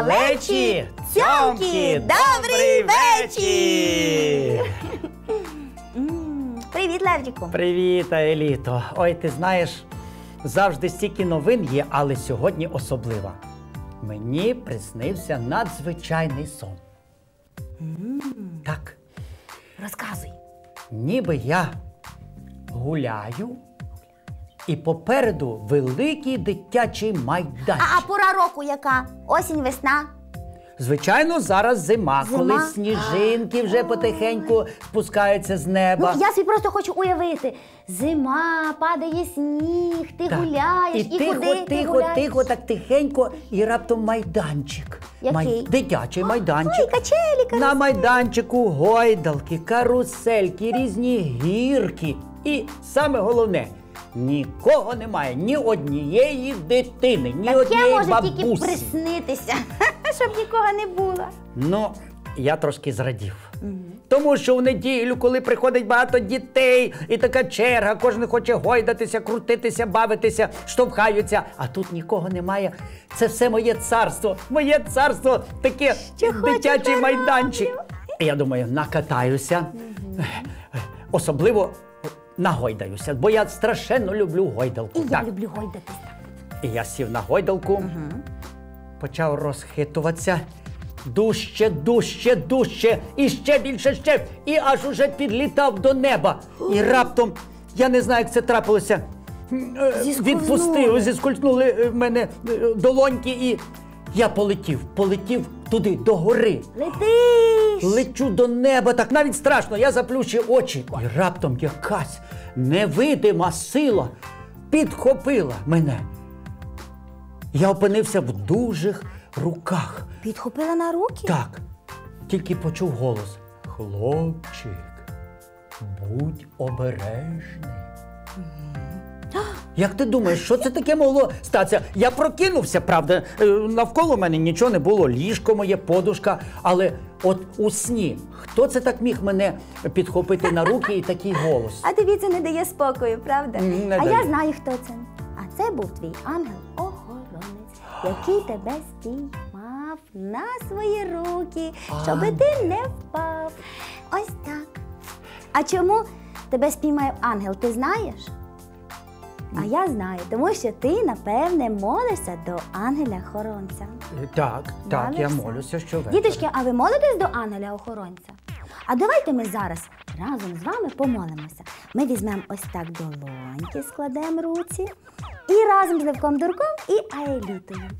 Малечі, цьомкі, добрий вечір! Привіт, Левчику. Привіт, Еліто. Ой, ти знаєш, завжди стільки новин є, але сьогодні особлива. Мені приснився надзвичайний сон. Так, Розказуй. ніби я гуляю, і попереду великий дитячий майданчик. А, а пора року яка? Осінь, весна. Звичайно, зараз зима, Зима? коли сніжинки вже потихеньку спускаються з Ну, неба. я собі просто хочу уявити. Зима, падає сніг, ти Так. гуляєш, і, і, тихо, куди ти тихо, гуляєш? тихо, так тихенько, і раптом майданчик. Який? Дитячий майданчик. Ой, качелі, На майданчику гойдалки, карусельки, різні гірки. І саме головне, нікого немає, ні однієї дитини, ні Таке однієї може бабусі. тільки приснитися, щоб нікого не було. Ну, я трошки зрадів. Тому що в неділю, коли приходить багато дітей, і така черга, кожен хоче гойдатися, крутитися, бавитися, штовхаються, а тут нікого немає. Це все моє царство, моє царство, таке Що дитячий майданчик. я думаю, накатаюся, особливо нагойдаюся, бо я страшенно люблю гойдалку. І я Так. люблю гойдатися. І я сів на гойдалку, почав розхитуватися. Дужче, дужче, дужче, і ще більше, ще, і аж уже підлітав до неба. І раптом, я не знаю, як це трапилося. м, е. Відпустив, зіскользнули е, в мене е, долоньки, і я полетів, полетів туди, до гори. Летиш! Лечу до неба, так навіть страшно. Я заплющив очі. І раптом якась невидима сила підхопила мене. Я опинився в дужих руках. Підхопила на руки? Так, тільки почув голос. Хлопчик, будь обережний. Як ти думаєш, що це таке могло статися? Я прокинувся, правда. Е, Навколо мене нічого не було, ліжко моє, подушка. Але от у сні, хто це так міг мене підхопити на руки і такий голос? А тобі це не дає спокою, правда? Не а дає. я знаю, хто це. А це був твій ангел-охоронець, який тебе спіймав на свої руки, щоб ти не впав. Ось так. А чому тебе спіймає ангел, ти знаєш? А я знаю, тому що ти, напевне, молишся до ангеля-охоронця. Е, Так, так, я Молишся? молюся щовечора. Діточки, а ви молитесь до ангеля-охоронця? А давайте ми зараз разом з вами помолимося. Ми візьмемо ось так долоньки, складемо руці і разом з Левком Дурком і Аелітою.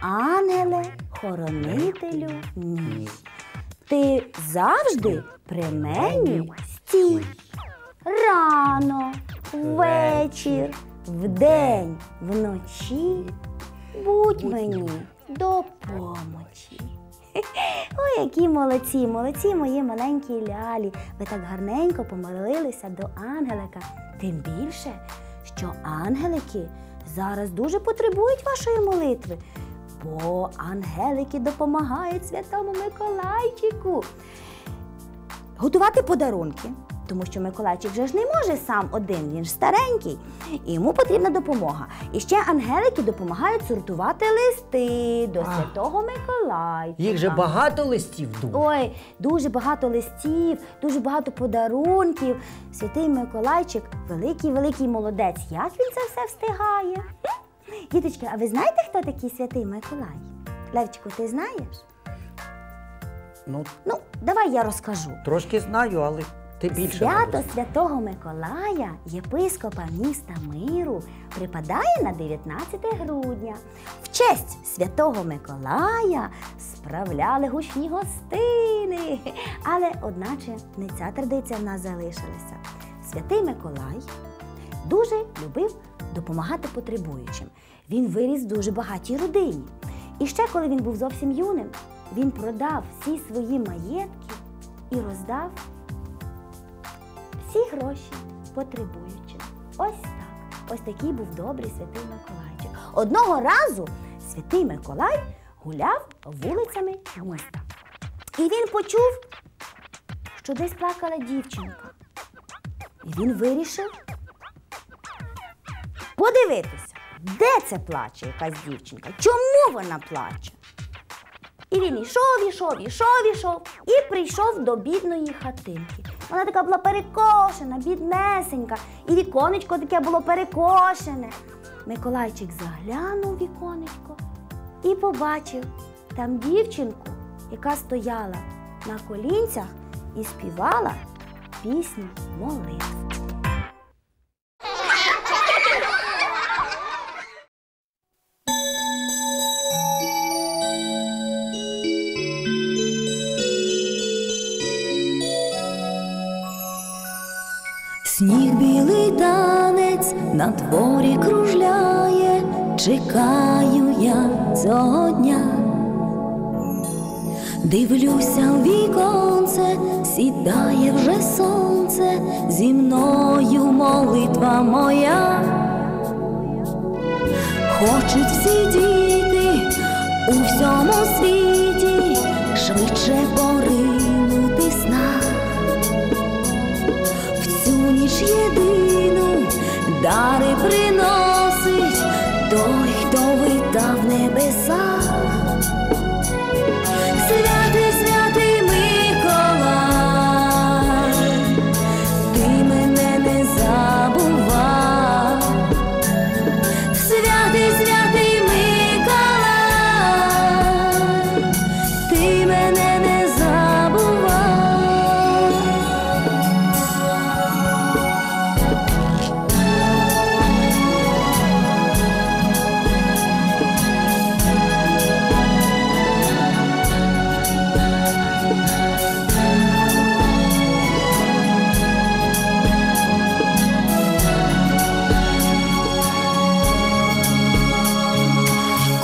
Ангеле, хоронителю, мій. Ти завжди при мені стій. Рано, вечір, вдень, вночі. Будь мені до помочі. Ой, які молодці, молодці мої маленькі лялі. Ви так гарненько помолилися до ангелика. Тим більше, що ангелики зараз дуже потребують вашої молитви, бо ангелики допомагають святому Миколайчику готувати подарунки. Тому що Миколайчик вже ж не може сам один, він ж старенький, і йому потрібна допомога. І ще ангелики допомагають сортувати листи до Ах. святого Миколайчика. Їх же багато листів дуже. Ой, дуже багато листів, дуже багато подарунків. Святий Миколайчик великий, великий молодець. Як він це все встигає? Діточки, а ви знаєте, хто такий святий Миколай? Левчику, ти знаєш? Ну, Ну, давай я розкажу. трошки знаю, але ти більше. Свято святого Миколая, єпископа міста Миру, припадає на 19 грудня. В честь святого Миколая справляли гучні гостини. Але, одначе, не ця традиція в нас залишилася. Святий Миколай дуже любив допомагати потребуючим. Він виріс в дуже багатій родині. І ще коли він був зовсім юним, він продав всі свої маєтки і роздав всі гроші потребуючим. Ось так. Ось такий був добрий святий Миколайчик. Одного разу святий Миколай гуляв вулицями міста. І він почув, що десь плакала дівчинка. І він вирішив подивитися, де це плаче якась дівчинка, чому вона плаче. І він ішов, ішов, ішов, ішов і прийшов до бідної хатинки. Вона така була перекошена, біднесенька, і віконечко таке було перекошене. Миколайчик заглянув віконечко і побачив там дівчинку, яка стояла на колінцях і співала пісню молитву. Дворі кружляє, чекаю я цього дня. Дивлюся в віконце, сідає вже сонце, зі мною молитва моя. Хочуть всі діти у всьому світі швидше поринути сна. В цю ніч єдину дари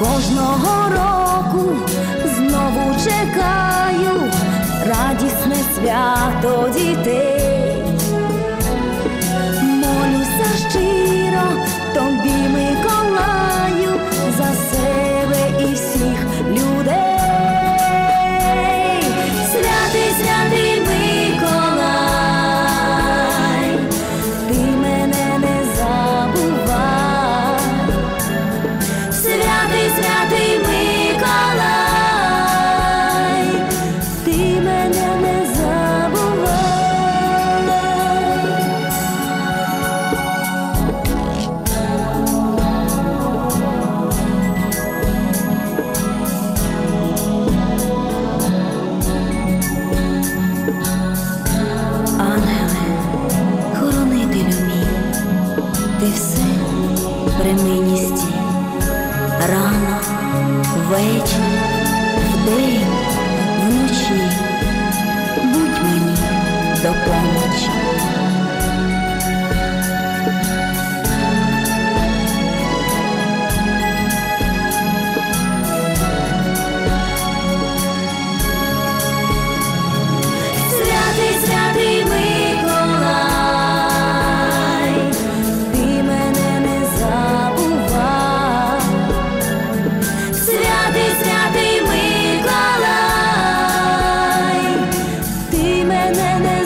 Кожного року знову чекаю радісне свято дітей. Миколай, ти мене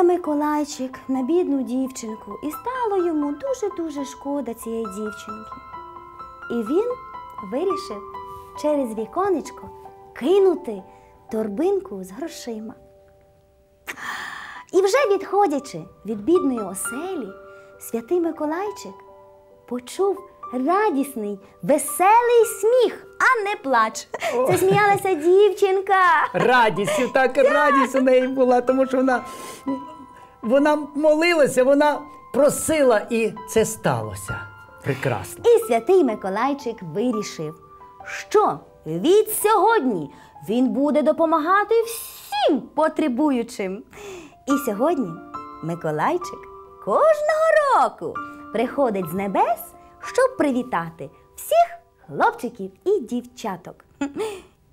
Подивився Миколайчик на бідну дівчинку, і стало йому дуже-дуже шкода цієї дівчинки. І він вирішив через віконечко кинути торбинку з грошима. І вже відходячи від бідної оселі, святий Миколайчик почув радісний, веселий сміх, а не плач. Це сміялася дівчинка. Радість, так радість у неї була, тому що вона, вона молилася, вона просила, і це сталося. Прекрасно. І святий Миколайчик вирішив, що від сьогодні він буде допомагати всім потребуючим. І сьогодні Миколайчик кожного року приходить з небес, щоб привітати всіх хлопчиків і дівчаток.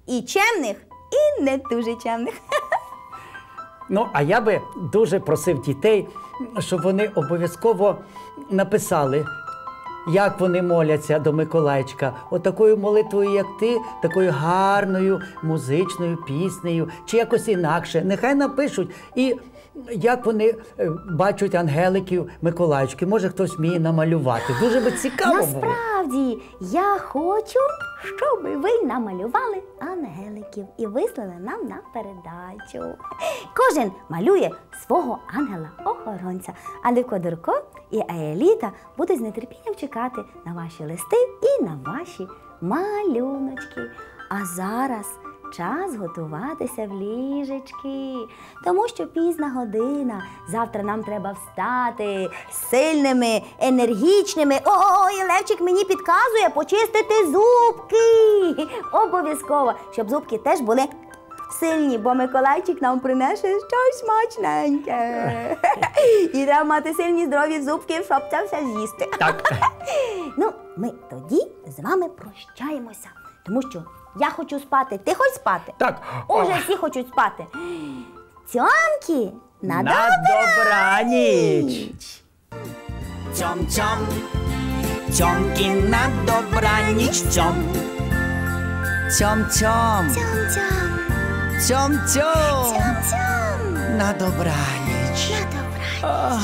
І чемних, і не дуже чемних. Ну, а я би дуже просив дітей, щоб вони обов'язково написали, як вони моляться до Миколайчика. Отакою молитвою, як ти, такою гарною музичною піснею, чи якось інакше. Нехай напишуть. І як вони е, бачать ангеликів Миколаївки? Може, хтось вміє намалювати. Дуже би цікаво було. Насправді, я хочу, щоб ви намалювали ангеликів і вислали нам на передачу. Кожен малює свого ангела-охоронця, а Дурко і Аеліта будуть з нетерпінням чекати на ваші листи і на ваші малюночки. А зараз час готуватися в ліжечки, тому що пізна година. Завтра нам треба встати сильними, енергічними. Ой, Левчик мені підказує почистити зубки. Обов'язково, щоб зубки теж були. Сильні, бо Миколайчик нам принесе щось смачненьке. І треба мати сильні здорові зубки, щоб це все з'їсти. Так. Ну, ми тоді з вами прощаємося, тому що я хочу спати. Ти хочеш спати? Так. Уже всі хочуть спати. Цьомки, на, На добраніч! Цьом цьом, цьомки на добраніч цьом. Цьом цьом, Цьом-цьом, цьом цьом, цьом-цьом. на добраніч. На добраніч.